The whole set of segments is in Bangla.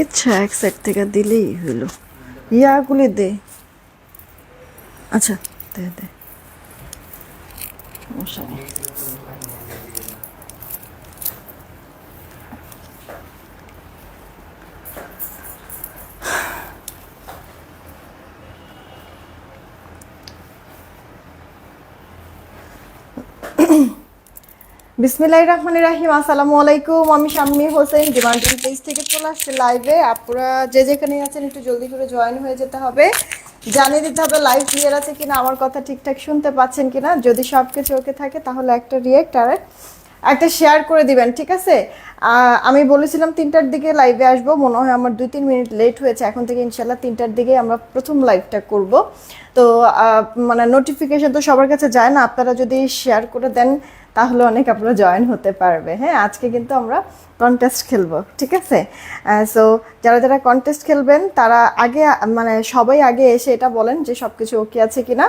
ইচ্ছা এক সাইড থেকে দিলেই হইল। ইয়াগুলি দে। আচ্ছা দে দে। বিসমিল্লাহির রহমানির রাহিম, আসসালামু আলাইকুম। আমি শাম্মী হোসেন, ডিমান্ডিং পেজ থেকে চলে আসছে লাইভে। আপনারা যে যেখানে আছেন, একটু জলদি করে জয়েন হয়ে যেতে হবে। জানিয়ে দিতে হবে, লাইভ ক্লিয়ার আছে কিনা, আমার কথা ঠিকঠাক শুনতে পাচ্ছেন কিনা? যদি সব কিছু ওকে থাকে, তাহলে একটা রিয়েক্ট আর একটা শেয়ার করে দিবেন, ঠিক আছে? আমি বলেছিলাম তিনটার দিকে লাইভে আসব। মনে হয় আমার দুই তিন মিনিট লেট হয়েছে। এখন থেকে ইনশাল্লাহ তিনটার দিকে আমরা প্রথম লাইভটা করব। তো মানে নোটিফিকেশন তো সবার কাছে যায় না। আপনারা যদি শেয়ার করে দেন তাহলে অনেক আপনারা জয়েন হতে পারবে। হ্যাঁ আজকে কিন্তু আমরা কন্টেস্ট খেলব ঠিক আছে? সো যারা যারা কন্টেস্ট খেলবেন তারা আগে মানে সবাই আগে এসে এটা বলেন যে সব কিছু ওকে আছে কিনা।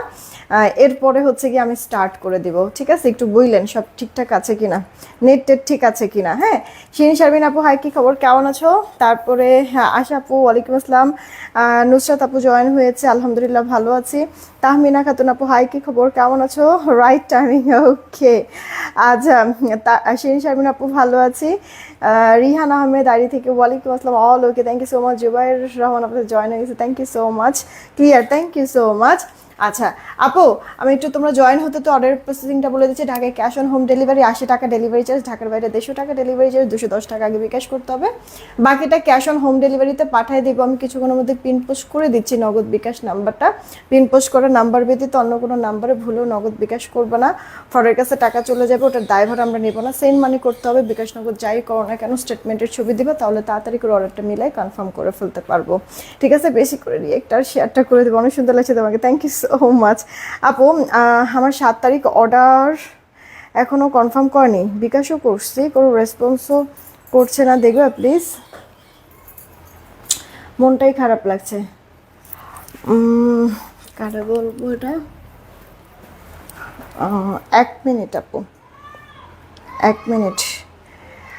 আহ, এরপরে হচ্ছে কি আমি স্টার্ট করে দিব ঠিক আছে? একটু বুঝলেন সব ঠিকঠাক আছে কিনা নেট টেট ঠিক আছে কিনা হ্যাঁ? শিরিন শারমিন আপু হাই কি খবর? কেমন আছো? তারপরে হ্যাঁ আশা আপু ওয়ালাইকুম আসসালাম। নুসরাত আপু জয়েন হয়েছে আলহামদুলিল্লাহ ভালো আছি। তাহমিনা খাতুন আপু হাই কি খবর? কেমন আছো? রাইট টাইমিং ওকে আচ্ছা শিরিন শারমিন আপু ভালো আছি। রিহান আহমেদ আরি থেকে ওয়ালাইকুম আসসালাম all okay thank you so much Zubair Rahman আপনাদের জয়েন হয়ে গেছে thank you so much clear thank you so much আচ্ছা আপু, আমি একটু তোমরা জয়েন হতে তো অর্ডার প্রসেসিংটা বলে দিচ্ছি, ঢাকায় ক্যাশ অন হোম ডেলিভারি আশি টাকা ডেলিভারি চার্জ ঢাকার বাইরে দেড়শো টাকা ডেলিভারি চার্জ দুশো দশ টাকা আগে বিকাশ করতে হবে। বাকিটা ক্যাশ অন হোম ডেলিভারিতে পাঠিয়ে দেবো। আমি কিছুক্ষণের মধ্যে পিন পোস্ট করে দিচ্ছি নগদ বিকাশ নাম্বারটা। পিন পোস্ট করে নাম্বার ব্যতীত অন্য কোনো নাম্বারে ভুলেও নগদ বিকাশ করবে না। ফরের কাছে টাকা চলে যাবে, ওটার দায়ভার আমরা নেব না। সেন্ড মানি করতে হবে, বিকাশ নগদ যাই করো না কেন স্টেটমেন্টের ছবি দিবে, তাহলে তাড়াতাড়ি করে অর্ডারটা মিলাই কনফার্ম করে ফেলতে পারব। ঠিক আছে, বেশি করে রিয়েক্ট আর শেয়ারটা করে দেবো। অনেক সুন্দর লাগছে তোমাকে। থ্যাংক ইউ সো মাচ আপু আমার সাত তারিখ অর্ডার এখনও কনফার্ম করেনি। বিকাশও করছি, কোনো রেসপন্সও করছে না। দেখবে প্লিজ মনটাই খারাপ লাগছে। কারে বলব এটা? এক মিনিট আপু। এক মিনিট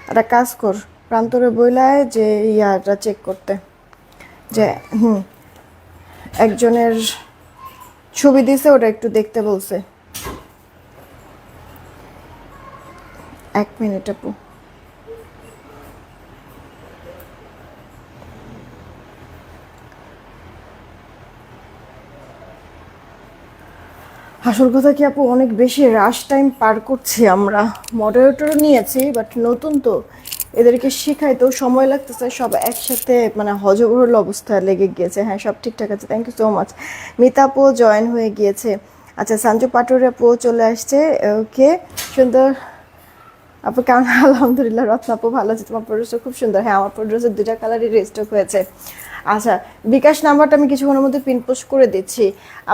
একটা কাজ কর, প্রান্তরে বইলায় যে ইয়াটা চেক করতে। যে, হুম, একজনের ছবি দিছে, ওটা একটু দেখতে বলছে। এক মিনিট, আপু। আসল কথা কি, আপু, অনেক বেশি রাশ টাইম পার করছি আমরা। মডারেটরও নিয়েছি বাট নতুন তো। এদেরকে শেখাইতেও সময় লাগতেছে, সব একসাথে মানে হজবরল অবস্থা লেগে গিয়েছে। হ্যাঁ সব ঠিকঠাক আছে থ্যাংক ইউ সো মাচ মিতাপও জয়েন হয়ে গিয়েছে। আচ্ছা সঞ্জু পাটোরিয়া পো চলে আসছে, ওকে। সুন্দর। আপু কেমন আলহামদুলিল্লাহ, রত্ন আপু ভালো আছে, তোমার প্রোড্রেসটা খুব সুন্দর। হ্যাঁ আমার প্রোড্রেসের দুটা কালারই রেস্টক হয়েছে। আচ্ছা বিকাশ নাম্বারটা আমি কিছুক্ষণের মধ্যে পিন পোস্ট করে দিচ্ছি।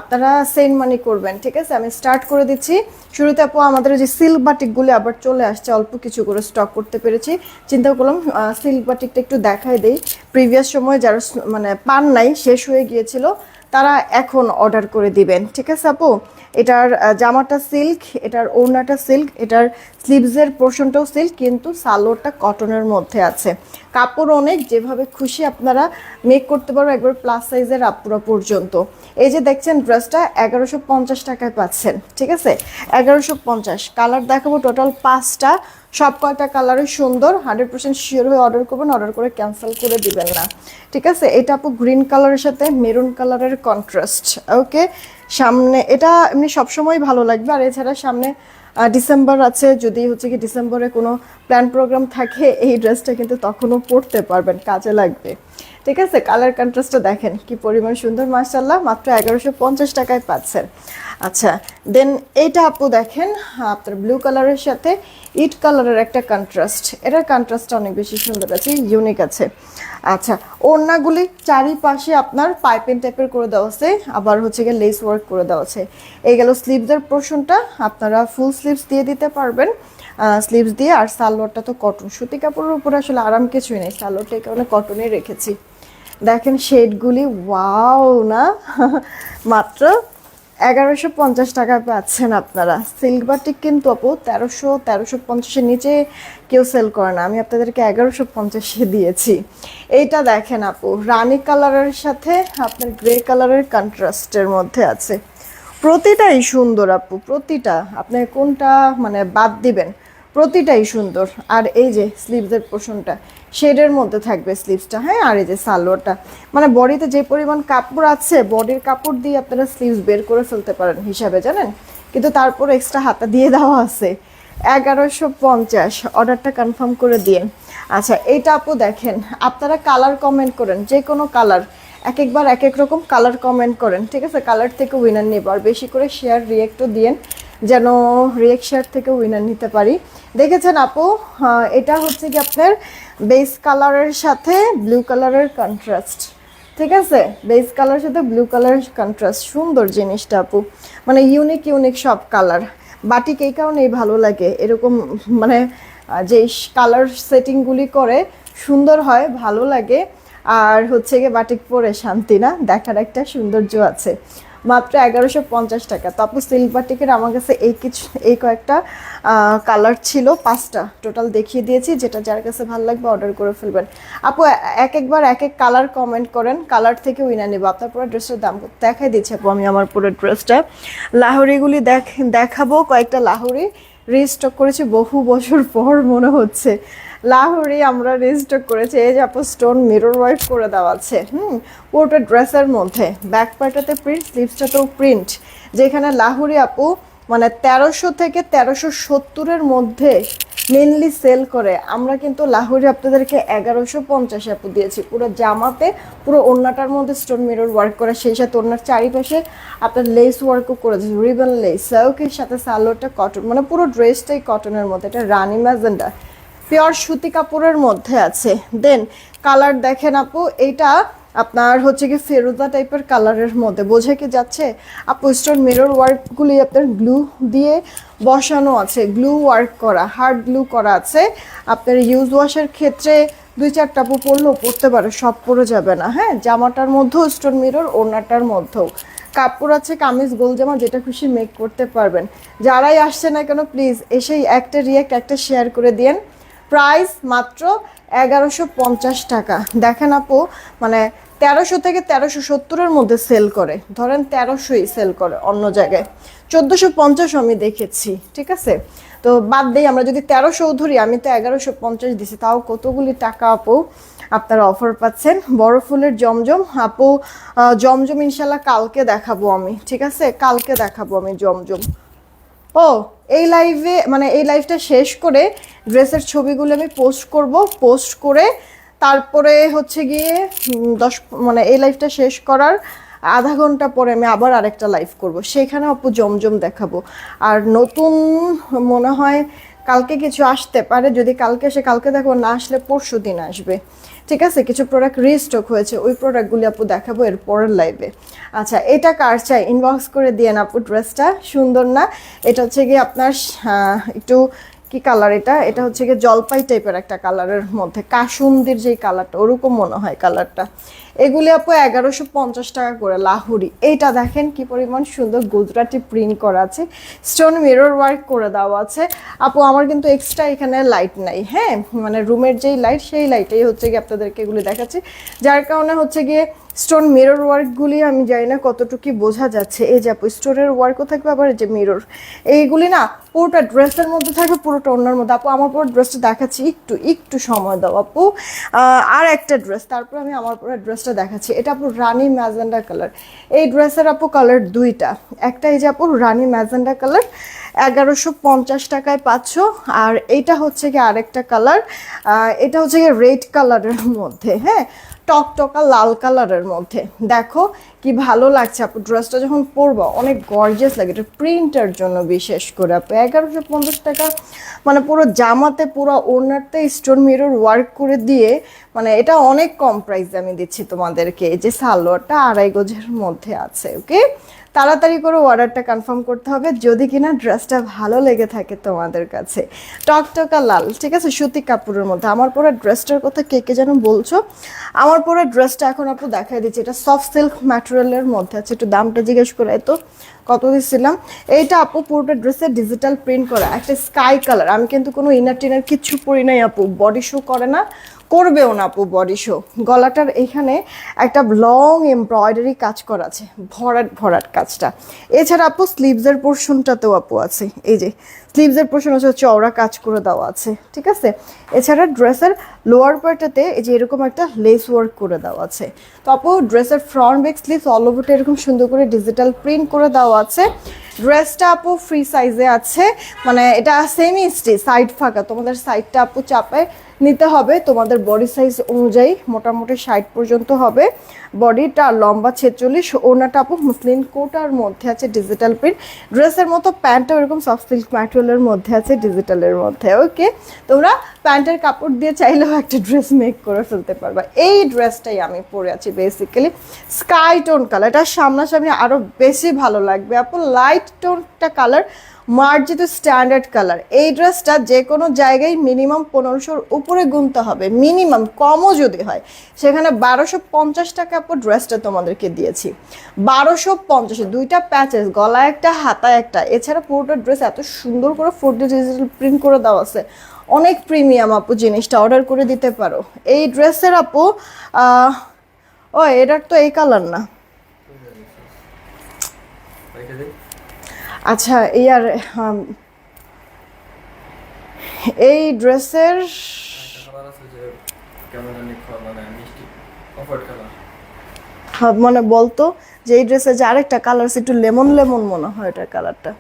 আপনারা সেন্ড মানি করবেন, ঠিক আছে? আমি স্টার্ট করে দিচ্ছি। শুরুতে আপু, আমাদের যে সিল্ক বাটিকগুলি আবার চলে আসছে, অল্প কিছু করে স্টক করতে পেরেছি। চিন্তা করলাম সিল্ক বাটিকটা একটু দেখাই দেই। প্রিভিয়াস সময় যারা মানে পান নাই, শেষ হয়ে গিয়েছিল, তারা এখন অর্ডার করে দিবেন, ঠিক আছে আপু? এটার জামাটা সিল্ক এটার ওড়নাটা সিল্ক এটার স্লিভসের পোর্শনটাও সিল্ক, কিন্তু সালোয়ারটা কটনের মধ্যে আছে। কাপড় অনেক, যেভাবে খুশি আপনারা মেক করতে পারো, একবার প্লাস সাইজের আপুরা পর্যন্ত। এই যে দেখছেন ড্রেসটা এগারোশো পঞ্চাশ টাকায় পাচ্ছেন, ঠিক আছে? এগারোশো পঞ্চাশ। কালার দেখাবো টোটাল পাঁচটা। সব কয়টা কালারই সুন্দর হান্ড্রেড পার্সেন্ট শিওর হয়ে অর্ডার করবেন অর্ডার করে ক্যান্সেল করে দিবেন না। ঠিক আছে? এটা আপু গ্রিন কালারের সাথে মেরুন কালারের কন্ট্রাস্ট ওকে সামনে, এটা এমনি সবসময় ভালো লাগবে, আর এছাড়া সামনে ডিসেম্বর আছে, যদি হচ্ছে কি ডিসেম্বরে কোনো প্ল্যান প্রোগ্রাম থাকে, এই ড্রেসটা কিন্তু তখনও পরতে পারবেন, কাজে লাগবে। ঠিক আছে কালার কন্ট্রাস্টটা দেখেন, কি পরিমাণ সুন্দর মার্শাল্লাহ মাত্র এগারোশো পঞ্চাশ টাকায় পাচ্ছেন। আচ্ছা দেন এটা আপু দেখেন, আপনার ব্লু কালারের সাথে ইট কালারের একটা কন্ট্রাস্ট এটার কন্ট্রাস্টটা অনেক বেশি সুন্দর আছে ইউনিক আছে। আচ্ছা ওড়নাগুলি চারিপাশে আপনার পাইপিং টাইপের করে দেওয়া আছে, আবার হচ্ছে গিয়ে লেস ওয়ার্ক করে দেওয়া আছে। এই গেল স্লিভসের পোর্শনটা আপনারা ফুল স্লিভস দিয়ে দিতে পারবেন। স্লিভস দিয়ে, আর সালোয়ারটা তো কটন সুতি কাপড়ের উপরে আসলে আরাম কিছুই নেই, সালোয়ারটা এই কারণে কটনে রেখেছি। দেখেন শেডগুলি ওয়াও না? মাত্র এগারোশো পঞ্চাশ টাকা পাচ্ছেন আপনারা। সিল্ক বাটিক কিন্তু আপু তেরোশো তেরোশো পঞ্চাশের নিচে কেউ সেল করে না। আমি আপনাদেরকে এগারোশো পঞ্চাশে দিয়েছি। এইটা দেখেন আপু, রানি কালারের সাথে আপনার গ্রে কালারের কন্ট্রাস্টের মধ্যে আছে। প্রতিটাই সুন্দর আপু, প্রতিটা। আপনি কোনটা মানে বাদ দিবেন প্রতিটাই সুন্দর। আর এই যে স্লিভসের পোর্শনটা শেডের মধ্যে থাকবে স্লিভসটা হ্যাঁ? আর এই যে সালোয়ারটা। মানে বডিতে যে পরিমাণ কাপড় আছে, বডির কাপড় দিয়ে আপনারা স্লিভস বের করে ফেলতে পারেন হিসাবে, জানেন? কিন্তু তারপর এক্সট্রা হাতা দিয়ে দেওয়া আছে। এগারোশো পঞ্চাশ অর্ডারটা কনফার্ম করে দিন আচ্ছা এইটা আপু দেখেন, আপনারা কালার কমেন্ট করেন, যে কোনো কালার এক একবার এক এক রকম কালার কমেন্ট করেন, ঠিক আছে? কালার থেকে উইনার নেব, আর বেশি করে শেয়ার রিয়েক্টও দিয়েন। যেন রিয়েকশার থেকে উইনার নিতে পারি। দেখেছেন আপু? এটা হচ্ছে কি আপনার বেস কালারের সাথে ব্লু কালারের কন্ট্রাস্ট ঠিক আছে? বেস কালারের সাথে ব্লু কালারের কন্ট্রাস্ট সুন্দর জিনিসটা আপু। মানে ইউনিক ইউনিক সব কালার বাটিক এই কারণেই ভালো লাগে। এরকম মানে যে কালার সেটিংগুলি করে, সুন্দর হয়, ভালো লাগে। আর হচ্ছে গিয়ে বাটিক পরে শান্তি না? দেখার একটা সৌন্দর্য আছে। মাত্র এগারোশো পঞ্চাশ টাকা। তো আপু সিল্ক বাটিকের আমার কাছে এই কিছু, এই কয়েকটা কালার ছিল, পাঁচটা টোটাল দেখিয়ে দিয়েছি, যেটা যার কাছে ভালো লাগবে অর্ডার করে ফেলবেন। আপু, এক একবার এক এক কালার কমেন্ট করেন কালার থেকে উইনা নেব। আপনার পুরো ড্রেসের দাম দেখাই দিচ্ছি আপু আমি আমার পুরো ড্রেসটা লাহরিগুলি দেখ, দেখাবো কয়েকটা লাহোরি। রিস্টক করেছি বহু বছর পর, মনে হচ্ছে। লাহোরি আমরা রিস্টক করেছি, এই যে আপু স্টোন মিরর ওয়ার্ক করে দেওয়া আছে, হুম? পুরোটা ড্রেসের মধ্যে ব্যাক পার্টাতে প্রিন্ট স্লিভসটাতেও প্রিন্ট যেখানে লাহোরি আপু মানে তেরোশো থেকে তেরোশো সত্তরের মধ্যে মেনলি সেল করে। আমরা কিন্তু লাহোরি আপনাদেরকে এগারোশো পঞ্চাশ আপু দিয়েছি। পুরো জামাতে, পুরো ওড়নাটার মধ্যে স্টোন মিরর ওয়ার্ক করা, সেই সাথে ওড়নার চারিপাশে আপনার লেস ওয়ার্কও করেছে রিবন লেস সাউকের সাথে সালোয়ারটা কটন মানে পুরো ড্রেসটাই কটনের মধ্যে। এটা রানি ম্যাজেন্ডা। পিওর সুতি কাপড়ের মধ্যে আছে। দেন কালার দেখেন আপু, এইটা আপনার হচ্ছে কি ফেরোজা টাইপের কালারের মধ্যে। বোঝে কি যাচ্ছে? আপু স্টোন মিরর ওয়ার্কগুলি আপনার গ্লু দিয়ে বসানো আছে গ্লু ওয়ার্ক করা হার্ড গ্লু করা আছে। আপনার ইউজ ওয়াশের ক্ষেত্রে দুই চারটা আপু পরলেও পরতে পারে, সব পরে যাবে না হ্যাঁ? জামাটার মধ্যেও স্টোন মিরর ওড়নাটার মধ্যেও। কাপড় আছে, কামিজ, গোল জামা, যেটা খুশি মেক করতে পারবেন। যারাই আসছে না কেন প্লিজ এসেই একটা রিয়েক্ট একটা শেয়ার করে দিয়েন। প্রাইস মাত্র এগারোশো পঞ্চাশ টাকা। দেখেন আপু মানে তেরোশো থেকে তেরোশো সত্তরের মধ্যে সেল করে। ধরেন তেরোশোই সেল করে অন্য জায়গায়। চোদ্দোশো পঞ্চাশ আমি দেখেছি, ঠিক আছে? তো বাদ দিই আমরা যদি তেরোশো ধরি, আমি তো এগারোশো পঞ্চাশ দিছি। তাও কতগুলি টাকা আপু? আপনারা অফার পাচ্ছেন। বড় ফুলের জমজম। আপু জমজম ইনশাল্লাহ কালকে দেখাবো আমি, ঠিক আছে? কালকে দেখাবো আমি জমজম। ও, এই লাইভে মানে এই লাইভটা শেষ করে ড্রেসের ছবিগুলো আমি পোস্ট করব পোস্ট করে তারপরে হচ্ছে গিয়ে দশ মানে এই লাইভটা শেষ করার আধা ঘণ্টা পরে আমি আবার আরেকটা লাইভ করব। সেখানে অপু জমজম দেখাবো। আর নতুন মনে হয় কালকে কিছু আসতে পারে, যদি কালকে সে কালকে দেখো না আসলে পরশু দিন আসবে। ঠিক আছে, কিছু প্রোডাক্ট রিস্টক হয়েছে, ওই প্রোডাক্টগুলি আপু দেখাবো এর পরের লাইভে আচ্ছা এটা কার চাই? ইনবক্স করে দিয়েন আপু ড্রেসটা সুন্দর না? এটা হচ্ছে গিয়ে আপনার একটু কি কালার এটা? এটা হচ্ছে গিয়ে জলপাই টাইপের একটা কালারের মধ্যে। কাসুন্দির যেই কালারটা ওরকম মনে হয় কালারটা এগুলি আপু এগারোশো পঞ্চাশ টাকা করে, লাহুরি। এইটা দেখেন কি পরিমাণ সুন্দর গুজরাটি প্রিন্ট করা আছে। স্টোন মিরর ওয়ার্ক করে দেওয়া আছে। আপু, আমার কিন্তু এক্সট্রা এখানে লাইট নাই হ্যাঁ? মানে রুমের যেই লাইট সেই লাইটেই হচ্ছে গিয়ে আপনাদেরকে এগুলি দেখাচ্ছি। যার কারণে হচ্ছে গিয়ে স্টোন মিরর ওয়ার্কগুলি আমি জানি না কতটুকু বোঝা যাচ্ছে। এই যে আপু স্টোনের ওয়ার্কও থাকবে আবার যে মিরর এইগুলি না পুরোটা ড্রেসের মধ্যে থাকবে, পুরোটা অন্যের মধ্যে। আপু, আমার পুরো ড্রেসটা দেখাচ্ছি, একটু একটু সময় দাও আপু। আর একটা ড্রেস, তারপর আমি আমার পুরো ড্রেসটা দেখাচ্ছি। এটা আপু রানি ম্যাজেন্ডা কালার। এই ড্রেসের আপু কালার দুইটা। একটা এই যে আপু রানি ম্যাজেন্ডা কালার, এগারোশো পঞ্চাশ টাকায় পাচ্ছ। আর এইটা হচ্ছে কি আরেকটা কালার। এটা হচ্ছে কি রেড কালারের মধ্যে হ্যাঁ? টকটকা লাল কালারের মধ্যে। দেখো কি ভালো লাগছে আপু? ড্রেসটা যখন পরবো, অনেক গর্জিয়াস লাগে। এটা প্রিন্টের জন্য বিশেষ করে আপু। এগারোশো পঞ্চাশ টাকা মানে পুরো জামাতে, পুরো ওনারতে স্টোন মিরর ওয়ার্ক করে দিয়ে মানে এটা অনেক কম প্রাইসে আমি দিচ্ছি তোমাদেরকে। যে সালোয়ারটা আড়াই গজের মধ্যে আছে ওকে তাড়াতাড়ি করে অর্ডারটা কনফার্ম করতে হবে। যদি কিনা ড্রেসটা ভালো লেগে থাকে তোমাদের কাছে। টকটকা লাল, ঠিক আছে? সুতি কাপড়ের মধ্যে। আমার পরে ড্রেসটার কথা কে কে যেন বলছো? আমার পরে ড্রেসটা এখন আপু দেখাই দিচ্ছি। এটা সফট সিল্ক ম্যাটেরিয়ালের মধ্যে আছে। একটু দামটা জিজ্ঞেস করে তো কত দিচ্ছিলাম? এইটা আপু পুরোটা ড্রেসে ডিজিটাল প্রিন্ট করা। একটা স্কাই কালার আমি কিন্তু কোনো ইনার টিনার কিচ্ছু পরি নাই আপু। বডি শো করে না। করবেও না আপু বডি শো গলাটার এখানে একটা লং এমব্রয়ডারি কাজ করা আছে ভরাট ভরাট কাজটা। এছাড়া আপু স্লিভসের পোর্শনটাতেও আপু আছে, এই যে স্লিভসের পোর্শন হচ্ছে চওড়া কাজ করে দেওয়া আছে, ঠিক আছে? এছাড়া ড্রেসের লোয়ার পার্টটাতে এই যে এরকম একটা লেস ওয়ার্ক করে দেওয়া আছে। তো আপু ড্রেসের ফ্রন্ট বেক স্লিভস অল ওভারটা এরকম সুন্দর করে ডিজিটাল প্রিন্ট করে দেওয়া আছে। ড্রেসটা আপু ফ্রি সাইজে আছে মানে এটা সেমি স্টিচ সাইড ফাঁকা, তোমাদের সাইডটা আপু চাপে নিতে হবে। তোমাদের বডি সাইজ অনুযায়ী মোটামুটি ষাট পর্যন্ত হবে। বডিটা লম্বা ছেচল্লিশ। ওনাটা আপু মুসলিম কোটার মধ্যে আছে ডিজিটাল প্রিন্ট ড্রেসের মতো প্যান্টটা এরকম সফট সিল্ক ম্যাটেরিয়ালের মধ্যে আছে ডিজিটালের মধ্যে ওকে তোমরা প্যান্টের কাপড় দিয়ে চাইলেও একটা ড্রেস মেক করে ফেলতে পারবা। এই ড্রেসটাই আমি পরে আছি বেসিক্যালি স্কাই টোন কালার এটা সামনাসামনি আরও বেশি ভালো লাগবে আপু। লাইট টোনটা কালার মার্জিত স্ট্যান্ডার্ড কালার। এই ড্রেসটা যে কোনো জায়গায় মিনিমাম পনেরোশোর উপরে গুনতে হবে। মিনিমাম কমও যদি হয়। সেখানে বারোশো পঞ্চাশ টাকা আপু ড্রেসটা তোমাদেরকে দিয়েছি। বারোশো পঞ্চাশে দুইটা প্যাচেস গলা একটা হাতা একটা। এছাড়া পুরোটা ড্রেস এত সুন্দর করে ফোর ডিজিটাল প্রিন্ট করে দেওয়া আছে। অনেক প্রিমিয়াম আপু জিনিসটা অর্ডার করে দিতে পারো। এই ড্রেসের আপু ও, এটার তো এই কালার না। আচ্ছা ইয়ার um, এই ড্রেসের একটা কালার আছে যে কেমন জানি খ- মিষ্টি কমফর্ট কালার মানে বলতো যে এই ড্রেসের যে আরেকটা কালার একটু লেমন লেমন মনে হয় এটার কালারটা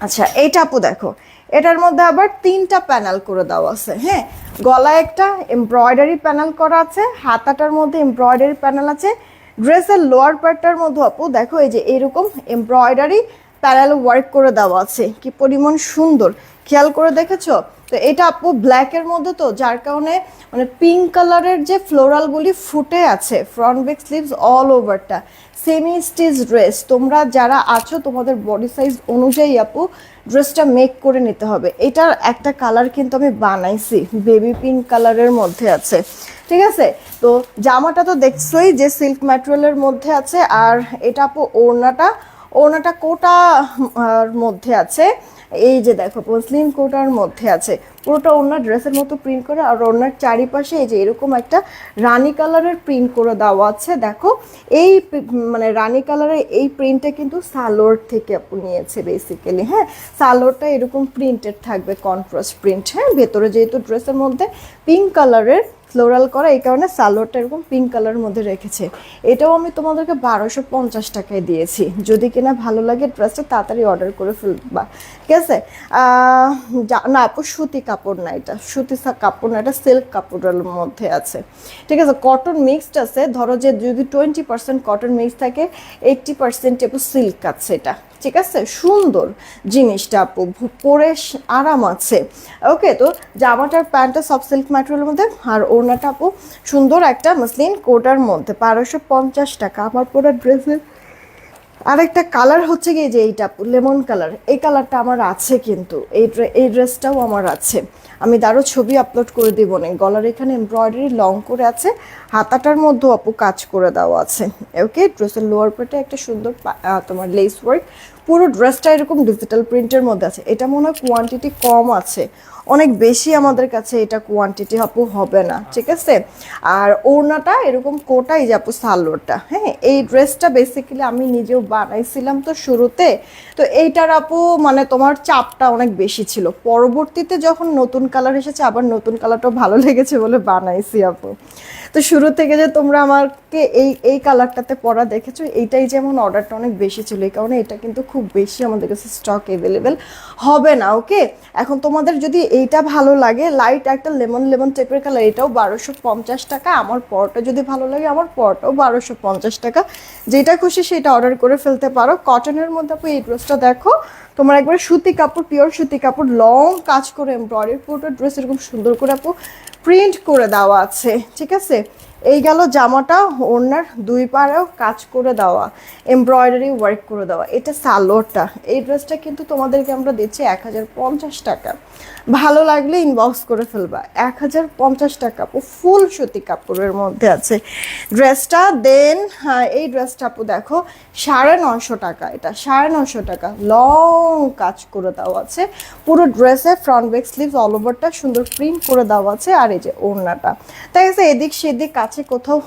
আচ্ছা এইটা আপু দেখো এটার মধ্যে আবার তিনটা প্যানেল করে দেওয়া আছে হ্যাঁ? গলায় একটা এমব্রয়ডারি প্যানেল করা আছে হাতাটার মধ্যে এমব্রয়ডারি প্যানেল আছে ড্রেসের লোয়ার পার্টটার মধ্যে আপু, দেখো এই যে এরকম এমব্রয়ডারি প্যানেল ওয়ার্ক করে দেওয়া আছে। কি পরিমাণ সুন্দর। খেয়াল করে দেখেছ? তো এটা আপু ব্ল্যাকের মধ্যে তো, যার কারণে মানে পিঙ্ক কালারের যে ফ্লোরালগুলি ফুটে আছে ফ্রন্ট বেক স্লিভস অল ওভারটা সেমি স্টিচ ড্রেস তোমরা যারা আছো, তোমাদের বডি সাইজ অনুযায়ী আপু ড্রেসটা মেক করে নিতে হবে। এটার একটা কালার কিন্তু আমি বানাইছি বেবি পিঙ্ক কালারের মধ্যে আছে। ঠিক আছে? তো জামাটা তো দেখছোই যে সিল্ক ম্যাটেরিয়ালের মধ্যে আছে, আর এটা আপু ওড়নাটা ওড়নাটা কোটা আর মধ্যে আছে। এই যে দেখো মুসলিম কোটার মধ্যে আছে। পুরোটা ওনার ড্রেসের মতো প্রিন্ট করে, আর ওনার চারিপাশে এই যে এরকম একটা রানি কালারের প্রিন্ট করে দেওয়া আছে, দেখো। এই মানে রানী কালারের এই প্রিন্টটা কিন্তু সালোয়ার থেকে নিয়েছে বেসিক্যালি হ্যাঁ? সালোয়ারটা এরকম প্রিন্টেড থাকবে কন্ট্রাস্ট প্রিন্ট হ্যাঁ? ভেতরে যেহেতু ড্রেসের মধ্যে পিঙ্ক কালারের ফ্লোরাল করা, এই কারণে সালোয়ারটা এরকম পিঙ্ক কালারের মধ্যে রেখেছে। এটাও আমি তোমাদেরকে বারোশো পঞ্চাশ টাকায় দিয়েছি। যদি কিনা ভালো লাগে ড্রেসটা, তাড়াতাড়ি অর্ডার করে ফেলবা ঠিক আছে? না আপু সুতি কাপড় না এটা। সুতি কাপড় না, এটা সিল্ক কাপড়ের মধ্যে আছে। ঠিক আছে? কটন মিক্সড আছে। ধরো যে যদি টোয়েন্টি পার্সেন্ট কটন মিক্স থাকে এইটটি পার্সেন্ট আপু সিল্ক আছে এটা। ঠিক আছে? সুন্দর জিনিসটা আপু। পরে আরাম আছে। ওকে তো জামাটার প্যান্টটা সব সিল্ক ম্যাটেরিয়ালের মধ্যে, আর ওড়নাটা আপু, সুন্দর একটা মসলিন কোটার মধ্যে, বারোশো পঞ্চাশ টাকা। আমার পরে ড্রেসের আরেকটা কালার হচ্ছে কি যে এইটা আপু, লেমন কালার। এই কালারটা আমার আছে কিন্তু, এই এই ড্রেসটাও আমার আছে। আমি তারও ছবি আপলোড করে দিব না। গলার এখানে এমব্রয়ডারি লং করে আছে, হাতাটার মধ্যেও আপু কাজ করে দেওয়া আছে। ওকে ড্রেসের লোয়ার পেটে একটা সুন্দর তোমার লেস ওয়ার্ক পুরো ড্রেসটা এরকম ডিজিটাল প্রিন্টের মধ্যে আছে। এটা মনে হয় কোয়ান্টিটি কম আছে। অনেক বেশি আমাদের কাছে এটা কোয়ান্টিটি আপু হবে না, ঠিক আছে? আর ওড়নাটা এরকম কোটাই যে আপু সালোয়ারটা হ্যাঁ? এই ড্রেসটা বেসিক্যালি আমি নিজেও বানাইছিলাম তো শুরুতে, তো এইটার আপু মানে তোমার চাপটা অনেক বেশি ছিল। পরবর্তীতে যখন নতুন কালার এসেছে, আবার নতুন কালারটাও ভালো লেগেছে বলে বানাইছি আপু। তো শুরু থেকে যে তোমরা আমাকে এই এই কালারটাতে পরা দেখেছ, এইটাই যেমন অর্ডারটা অনেক বেশি ছিল, এই কারণে এটা কিন্তু খুব বেশি আমাদের কাছে স্টক অ্যাভেলেবেল হবে না ওকে এখন তোমাদের যদি এইটা ভালো লাগে লাইট একটা লেমন লেমন টাইপের কালার এটাও বারোশো পঞ্চাশ টাকা, আমার পরটা যদি ভালো লাগে, আমার পরটাও বারোশো পঞ্চাশ টাকা। যেটা খুশি সেটা অর্ডার করে ফেলতে পারো। কটনের মধ্যে আপু এই ড্রেসটা দেখো তোমার একবার সুতি কাপড় পিওর সুতি কাপড় লং কাজ করে এমব্রয়ডারি পুরোটা ড্রেস এরকম সুন্দর করে আপু প্রিন্ট করে দেওয়া আছে, ঠিক আছে? এই গেল জামাটা ওনার দুই পাড়েও কাজ করে দেওয়া এমব্রয়ডারি ওয়ার্ক করে দেওয়া, এটা সালোয়ারটা। এই ড্রেসটা কিন্তু তোমাদেরকে আমরা দিচ্ছি এক হাজার পঞ্চাশ টাকা। ভালো লাগলে ইনবক্স করে ফেলবা। এক হাজার পঞ্চাশ টাকা ফুল সুতি কাপড়ের মধ্যে আছে। ড্রেসটা দেন হ্যাঁ এই ড্রেসটা আপু দেখো, সাড়ে নশো টাকা, এটা সাড়ে নশো টাকা। লং কাজ করে দেওয়া আছে। পুরো ড্রেসে ফ্রন্ট ব্যাক স্লিভস অল ওভারটা সুন্দর প্রিন্ট করে দেওয়া আছে, আর এই যে ওড়নাটা। তাই এদিক সেদিক কাছে কোথাও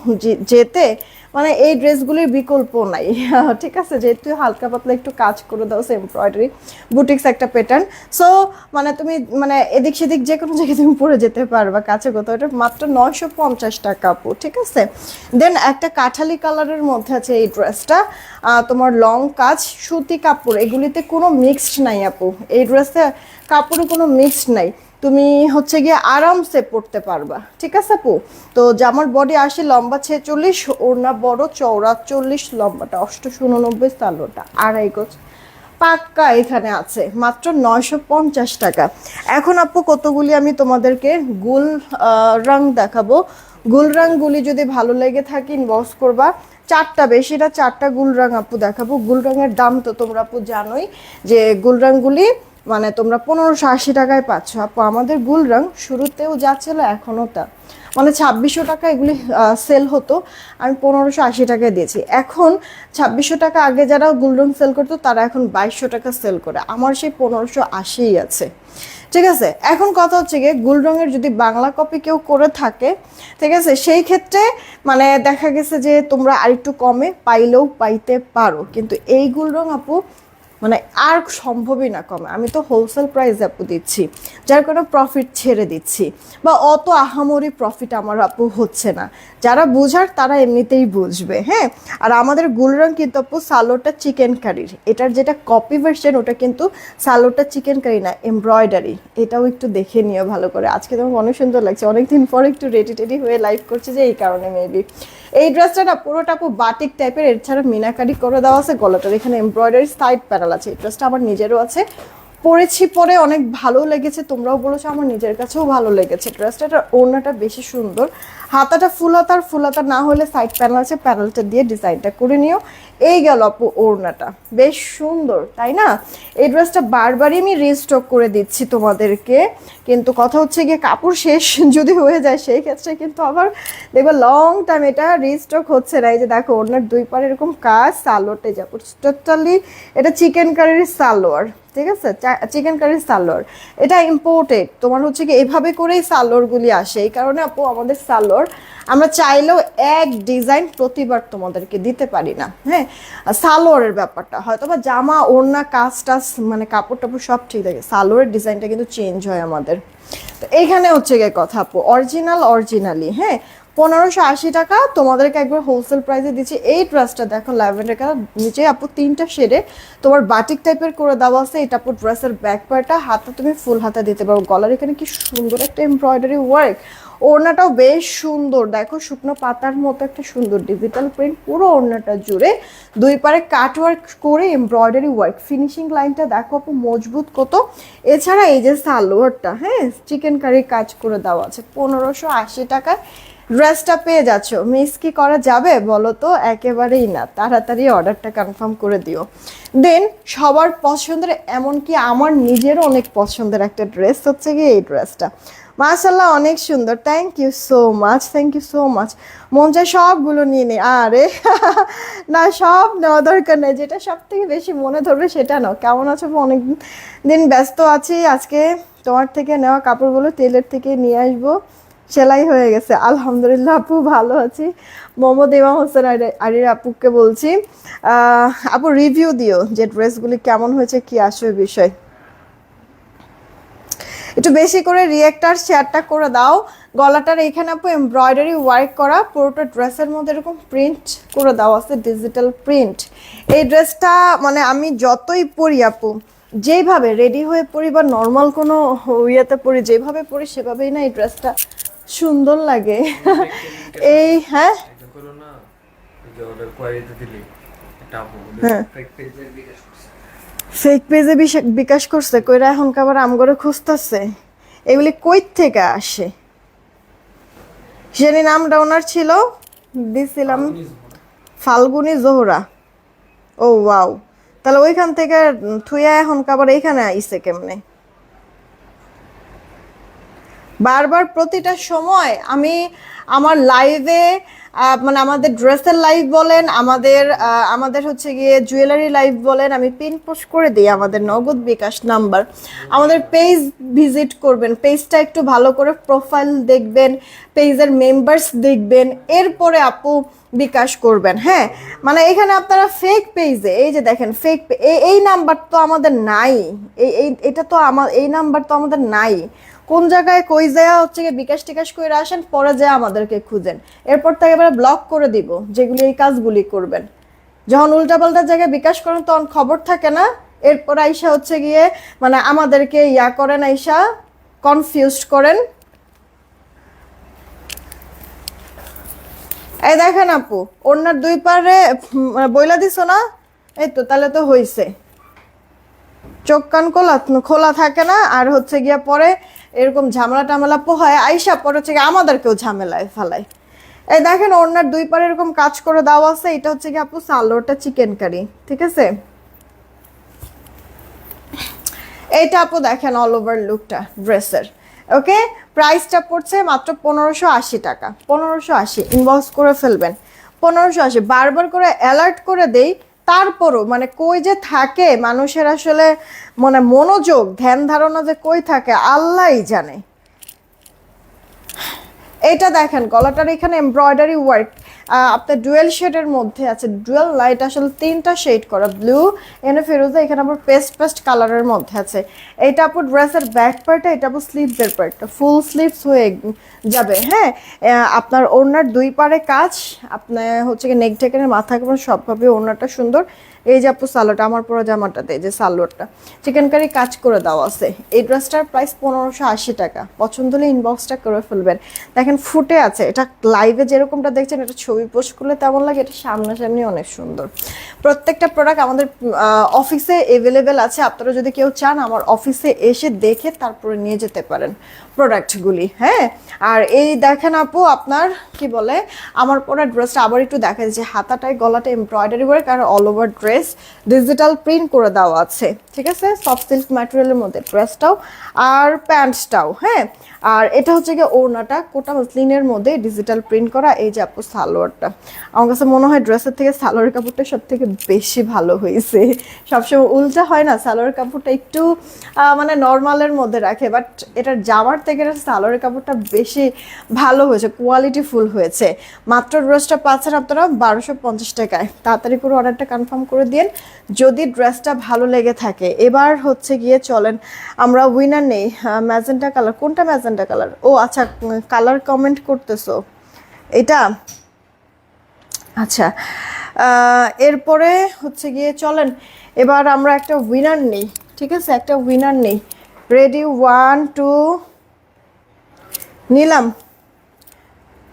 যেতে মানে এই ড্রেসগুলির বিকল্প নাই। ঠিক আছে, যেহেতু হালকা পাতলা একটু কাজ করে দাও এমব্রয়ডারি বুটিক্স একটা প্যাটার্ন সো মানে তুমি মানে এদিক সেদিক যে কোনো জায়গায় তুমি পরে যেতে পারবা, কাছে কোথাও। এটা মাত্র নয়শো পঞ্চাশ টাকা আপু, ঠিক আছে? দেন একটা কাঠালি কালারের মধ্যে আছে এই ড্রেসটা। তোমার লং কাজ, সুতি কাপড়, এগুলিতে কোনো মিক্সড নাই আপু। এই ড্রেসে কাপড়ে কোনো মিক্সড নাই। তুমি হচ্ছে গিয়ে আরামসে পড়তে পারবা। ঠিক আছে আপু? তো জামার বডি আসে লম্বা ছেচল্লিশ, ওড়না বড়, চওড়া চল্লিশ, লম্বাটা অষ্টশো উননব্বই সালোটা আড়াই গোছ পাক্কা এখানে আছে, মাত্র নয়শো পঞ্চাশ টাকা। এখন আপু কতগুলি আমি তোমাদেরকে গুল রং দেখাবো। গুল রংগুলি যদি ভালো লেগে থাকে ইনবক্স করবা। চারটা বেশিটা চারটা গুল রং আপু দেখাবো। গুল রঙের দাম তো তোমরা আপু জানোই যে গুল রংগুলি মানে তোমরা পনেরোশো আশি টাকায় পাচ্ছ। আপু, আমাদের গুল রং শুরুতেও যা ছিল এখনও তা। মানে ছাব্বিশশো টাকা এগুলি সেল হতো, আমি পনেরোশো আশি টাকায় দিয়েছি। এখন ছাব্বিশশো টাকা আগে যারা গুলরং সেল করতো, তারা এখন বাইশশো টাকা সেল করে। আমার সেই পনেরোশো আশিই আছে। ঠিক আছে? এখন কথা হচ্ছে গিয়ে গুল রঙের যদি বাংলা কপি কেউ করে থাকে, ঠিক আছে? সেই ক্ষেত্রে মানে দেখা গেছে যে তোমরা আরেকটু কমে পাইলেও পাইতে পারো। কিন্তু এই গুল রং আপু মানে আর সম্ভবই না কমে। আমি তো হোলসেল প্রাইস আপু দিচ্ছি, যার কোনো প্রফিট ছেড়ে দিচ্ছি, বা অত আহামরি প্রফিট আমার আপু হচ্ছে না। যারা বুঝার তারা এমনিতেই বুঝবে হ্যাঁ? আর আমাদের গুলরং কিন্তু আপু সালোটা চিকেন কারির এটার যেটা কপি ভার্সন ওটা কিন্তু সালোটা চিকেন কারি না এমব্রয়ডারি এটাও একটু দেখে নিও ভালো করে। আজকে তোমার অনেক সুন্দর লাগছে। অনেকদিন পর একটু রেডি টেডি হয়ে লাইভ করছে যে এই কারণে মেবি এই ড্রেসটা না পুরোটা আপু বাটিক টাইপের এছাড়া মিনাকারি করে দেওয়া আছে, গলাটার এখানে এমব্রয়ডারি সাইড প্যানেল আছে। এই ড্রেসটা আমার নিজেরও আছে। পরেছি পরে অনেক ভালো লেগেছে, তোমরাও বলেছ আমার নিজের কাছেও ভালো লেগেছে। ড্রেসটা ওড়নাটা বেশি সুন্দর। হাতাটা ফুল হাতার ফুল হাতা না হলে সাইড প্যানেল আছে প্যানেলটা দিয়ে ডিজাইনটা করে নিও। এই গেল আপু ওড়নাটা, বেশ সুন্দর, তাই না? এই ড্রেসটা বারবারই আমি রিস্টক করে দিচ্ছি তোমাদেরকে। কিন্তু কথা হচ্ছে গিয়ে কাপড় শেষ যদি হয়ে যায়, সেই ক্ষেত্রে কিন্তু আবার দেখবে লং টাইম এটা রিস্টক হচ্ছে না। এই যে দেখো, ওড়নার দুই পারে এরকম কাজ সালোয়ারটে যাব টোটালি এটা চিকেন কারির সালোয়ার। ঠিক আছে? চিকেন কারি সালোয়ার। এটা ইম্পোর্টেড তোমার হচ্ছে কি এভাবে করেই সালোয়ারগুলি আসে। এই কারণে আপু, আমাদের সালোয়ার আমরা চাইলেও এক ডিজাইন প্রতিবার তোমাদেরকে দিতে পারি না। হ্যাঁ? সালোয়ারের ব্যাপারটা হয়তো বা জামা, ওড়না, কাজ টাজ মানে কাপড় টাপড় সব ঠিক থাকে। সালোয়ারের ডিজাইনটা কিন্তু চেঞ্জ হয় আমাদের। তো এইখানে হচ্ছে গিয়ে কথা আপু অরিজিনাল অরিজিনালি হ্যাঁ? পনেরোশো আশি টাকা তোমাদেরকে একবার হোলসেল প্রাইসে দিচ্ছি। এই ড্রেসটা দেখো, ল্যাভেন্ডার কালার, নিচে আপু তিনটা শেডে তোমার বাটিক টাইপের করে দেওয়া আছে, এটা আপু ড্রেসের ব্যাক পার্টটা হাতে তুমি ফুল হাতে দিতে পারো। গলার এখানে কি সুন্দর একটা এমব্রয়ডারি ওয়ার্ক ওড়নাটাও বেশ সুন্দর। দেখো, শুকনো পাতার মতো একটা সুন্দর ডিজিটাল প্রিন্ট পুরো ওড়নাটা জুড়ে দুই পারে কাট ওয়ার্ক করে এমব্রয়ডারি ওয়ার্ক ফিনিশিং লাইনটা দেখো আপু মজবুত কত। এছাড়া এই যে সালোয়ারটা হ্যাঁ চিকেন কারি কাজ করে দেওয়া আছে। পনেরোশো আশি টাকায়। ড্রেসটা পেয়ে যাচ্ছ। মিস কি করা যাবে বলো তো? একেবারেই না। তাড়াতাড়ি অর্ডারটা কনফার্ম করে দিও। দেন সবার পছন্দের, এমনকি আমার নিজেরও অনেক পছন্দের একটা ড্রেস হচ্ছে গিয়ে এই ড্রেসটা মাশাল্লাহ অনেক সুন্দর। Thank you so much thank you so much মন চায় সবগুলো নিয়ে নে। আরে, না, সব নেওয়া দরকার নেই। যেটা সব থেকে বেশি মনে ধরবে সেটা নাও। কেমন আছো অনেক দিন ব্যস্ত আছি। আজকে তোমার থেকে নেওয়া কাপড়গুলো টেলের থেকে নিয়ে আসব। সেলাই হয়ে গেছে। আলহামদুলিল্লাহ আপু ভালো আছি। মোহাম্মদ ইমাম হোসেন আরি- আরির আপুকে বলছি। আপু রিভিউ দিও যে ড্রেসগুলি কেমন হয়েছে, কি আসবে বিষয়। একটু বেশি করে রিয়েক্টার শেয়ারটা করে দাও। গলাটার এইখানে আপু এমব্রয়ডারি ওয়ার্ক করা, পুরোটা ড্রেসের মধ্যে এরকম প্রিন্ট করে দেওয়া আছে ডিজিটাল প্রিন্ট এই ড্রেসটা মানে আমি যতই পরি আপু, যেইভাবে রেডি হয়ে পড়ি বা নর্মাল কোনো ইয়েতে পরি, যেভাবে পরি সেভাবেই না এই ড্রেসটা সুন্দর লাগে। এই হ্যাঁ? হ্যাঁ। ফেক পেজে বিকাশ করছে। বিকাশ করছে কইরা এখন আবার আম করে খুঁজতেছে? এগুলি কই থেকে আসে? জানি নামটা ওনার ছিল দিছিলাম ফাল্গুনি জোহরা। ও ওয়াও। তাহলে ওইখান থেকে থুয়া এখন কাবার এইখানে আইসে কেমনে? বারবার প্রতিটা সময় আমি আমার লাইভে মানে আমাদের ড্রেসের লাইভ বলেন, আমাদের আমাদের হচ্ছে গিয়ে জুয়েলারি লাইভ বলেন, আমি পিন পোস্ট করে দিই আমাদের নগদ বিকাশ নাম্বার আমাদের পেজ ভিজিট করবেন পেজটা একটু ভালো করে প্রোফাইল দেখবেন পেজের মেম্বার্স দেখবেন, এরপরে আপু বিকাশ করবেন হ্যাঁ? মানে এখানে আপনারা ফেক পেজে এই যে দেখেন ফেক এই নাম্বার তো আমাদের নাই এই, এটা তো আমার এই নাম্বার তো আমাদের নাই। কোন জায়গায় কই যায় হচ্ছে বিকাশ টিকাশ করে আসেন, পরে যায় আমাদেরকে খুঁজেন। এরপর থেকে এবারে ব্লক করে দিব, যেগুলি এই কাজগুলি করবেন। যখন উল্টাপাল্টা জায়গায় বিকাশ করেন, তখন খবর থাকে না। এরপর আইসা হচ্ছে গিয়ে মানে আমাদেরকে ইয়া করেন, আইসা কনফিউজড করেন। এই দেখেন আপু ওনার দুই পারে বইলা দিছো না? এই তো, তাহলে তো হইছে। চোখ কান খোলা খোলা থাকে না। আর হচ্ছে গিয়া পরে এরকম ঝামেলা টামেলা পোহায়, আইসা পরে হচ্ছে গিয়ে আমাদেরকেও ঝামেলায় ফেলায়। এই দেখেন ওনার দুই পারে এরকম কাজ করে দেওয়া আছে, এটা হচ্ছে কি আপু সালোয়ারটা চিকেন কারি ঠিক আছে? এইটা আপু দেখেন অল ওভার লুকটা ড্রেসের ওকে প্রাইসটা পড়ছে মাত্র পনেরোশো আশি টাকা, পনেরোশো আশি ইনবক্স করে ফেলবেন। পনেরোশো আশি, বারবার করে অ্যালার্ট করে দেই তারপরও মানে কই যে থাকে, মানুষের আসলে মানে মনোযোগ, ধ্যান ধারণা যে কই থাকে, আল্লাহই জানে। এটা দেখেন, গলাটার এখানে এমব্রয়ডারি ওয়ার্ক আপনার ডুয়েল শেডের মধ্যে আছে, ডুয়েল লাইট আসলে তিনটা শেড করা, ব্লু, এনে ফেরোজা, এখানে আবার পেস্ট পেস্ট কালারের মধ্যে আছে। এটা আপুর ড্রেসের ব্যাক পার্টটা এটা আপুর স্লিভসের পার্টটা ফুল স্লিভস হয়ে যাবে হ্যাঁ? আপনার ওড়নার দুই পারে কাজ, আপনার হচ্ছে কি নেক টেকেনের মাথা কেমন সবভাবে ওড়নাটা সুন্দর। এই যে আপু সালোয়ারটা, আমার পুরো এই যে সালোয়ারটা। চিকেন কারি কাজ করে দেওয়া আছে। এই ড্রেসটার প্রাইস পনেরোশো আশি টাকা। পছন্দ হলে ইনবক্সটা করে ফেলবেন। দেখেন ফুটে আছে, এটা লাইভে যেরকমটা দেখছেন, এটা ছবি পোস্ট করলে তেমন লাগে, এটা সামনাসামনি অনেক সুন্দর। প্রত্যেকটা প্রোডাক্ট আমাদের অফিসে এভেলেবেল আছে। আপনারা যদি কেউ চান আমার অফিসে এসে দেখে তারপরে নিয়ে যেতে পারেন। প্রোডাক্টগুলি হ্যাঁ? আর এই দেখেন আপু, আপনার, কি বলে, আমার পরা ড্রেসটা আবার একটু দেখা যাচ্ছে হাতাটায়, গলাটা এমব্রয়ডারি ওয়ার্ক আর all over dress digital print করে দেওয়া আছে, ঠিক আছে? সফট সিল্ক ম্যাটেরিয়ালের মধ্যে ড্রেসটাও আর প্যান্টসটাও হ্যাঁ? আর এটা হচ্ছে গিয়ে ওড়নাটা, কোটা মসলিনের মধ্যে ডিজিটাল প্রিন্ট করা, এই যে আপু সালোয়ারটা। আমার কাছে মনে হয় ড্রেসের থেকে সালোয়ার কাপড়টা সব থেকে বেশি ভালো হয়েছে। সবসময় উল্টা হয় না, সালোয়ার কাপড়টা একটু মানে নর্মালের মধ্যে রাখে বাট এটার জামার থেকে এটার সালোয়ারের কাপড়টা বেশি ভালো হয়েছে কোয়ালিটি ফুল হয়েছে। মাত্র ড্রেসটা পাচ্ছেন আপনারা বারোশো পঞ্চাশ টাকায়। তাড়াতাড়ি করে অর্ডারটা কনফার্ম করে দিন যদি ড্রেসটা ভালো লেগে থাকে। এবার হচ্ছে গিয়ে চলেন, আমরা উইনার নেই। ম্যাজেন্টা কালার কোনটা ম্যাজেন্টা কালার ও আচ্ছা কালার কমেন্ট করতেছো। এটা? আচ্ছা এরপরে হচ্ছে গিয়ে চলেন, এবার আমরা একটা উইনার নেই, ঠিক আছে? একটা উইনার নেই। রেডি ওয়ান টু নিলাম।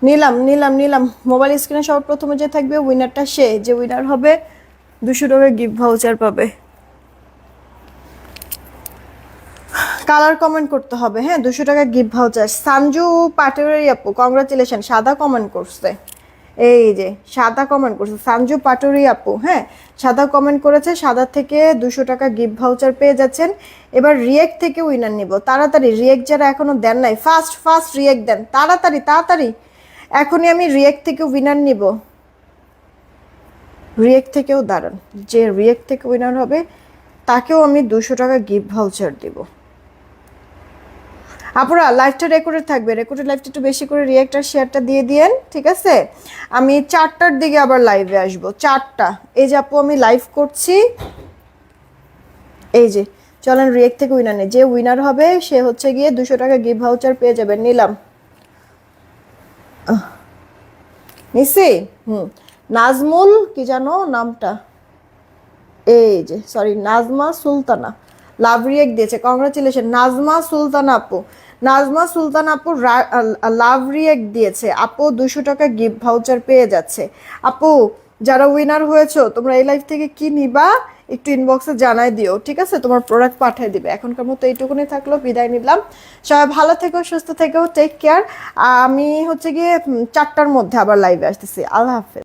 নিলাম নিলাম নিলাম। মোবাইল স্ক্রিনে সবার প্রথমে যে থাকবে উইনারটা সে। যে উইনার হবে, দুশো টাকা গিফট ভাউচার পাবে। কালার কমেন্ট করতে হবে হ্যাঁ? দুশো টাকা গিফট ভাউচার সানজু পাটেরি আপু কংগ্রাচুলেশন সাদা কমেন্ট করছে। এই যে, সাদা কমেন্ট করছে, সানজু পাটোয়ারি আপু হ্যাঁ? সাদা কমেন্ট করেছে, সাদা থেকে দুশো টাকা গিফট ভাউচার পেয়ে যাচ্ছেন। এবার রিয়েক্ট থেকে উইনার নিব। তাড়াতাড়ি রিয়েক্ট যারা এখনও দেন নাই ফার্স্ট ফার্স্ট রিয়েক্ট দেন। তাড়াতাড়ি তাড়াতাড়ি। এখনই আমি রিয়েক্ট থেকে উইনার নিব। রিয়েক্ট থেকেও দাঁড়ান। যে রিয়েক্ট থেকে উইনার হবে, তাকেও আমি দুশো টাকা গিফট ভাউচার দিব। আপনারা লাইভটা রেকর্ডেড থাকবে। রেকর্ডেড লাইভটা একটু বেশি করে রিয়েক্টার শেয়ারটা দিয়ে দিয়েন, ঠিক আছে? আমি চারটার দিকে আবার লাইভে আসব। চারটা। এই যে আপু, আমি লাইভ করছি। এই যে, চলেন রিয়েক্ট থেকে উইনার নেই। যে উইনার হবে, সে হচ্ছে গিয়ে দুশো টাকা গিফট ভাউচার পেয়ে যাবেন নিলাম। নিছি? হুম। নাজমুল, কি জানো নামটা? এই যে sorry Nazma Sultana. Love react দিয়েছে। কংগ্রাচুলেশন নাজমা সুলতান আপু নাজমা সুলতান আপু লাভ রিয়েক্ট দিয়েছে। আপু, দুশো টাকা গিফট ভাউচার পেয়ে যাচ্ছে। আপু, যারা উইনার হয়েছো, তোমরা এই লাইফ থেকে কি নিবা? একটু ইনবক্সে জানাই দিও, ঠিক আছে? তোমার প্রোডাক্ট পাঠিয়ে দিবে। এখনকার মতো এইটুকুনি থাকল, বিদায় নিলাম। সবাই ভালো থেকো, সুস্থ থেকো টেক কেয়ার আমি হচ্ছে গিয়ে চারটার মধ্যে আবার লাইভে আসতেছি। আল্লাহ হাফেজ।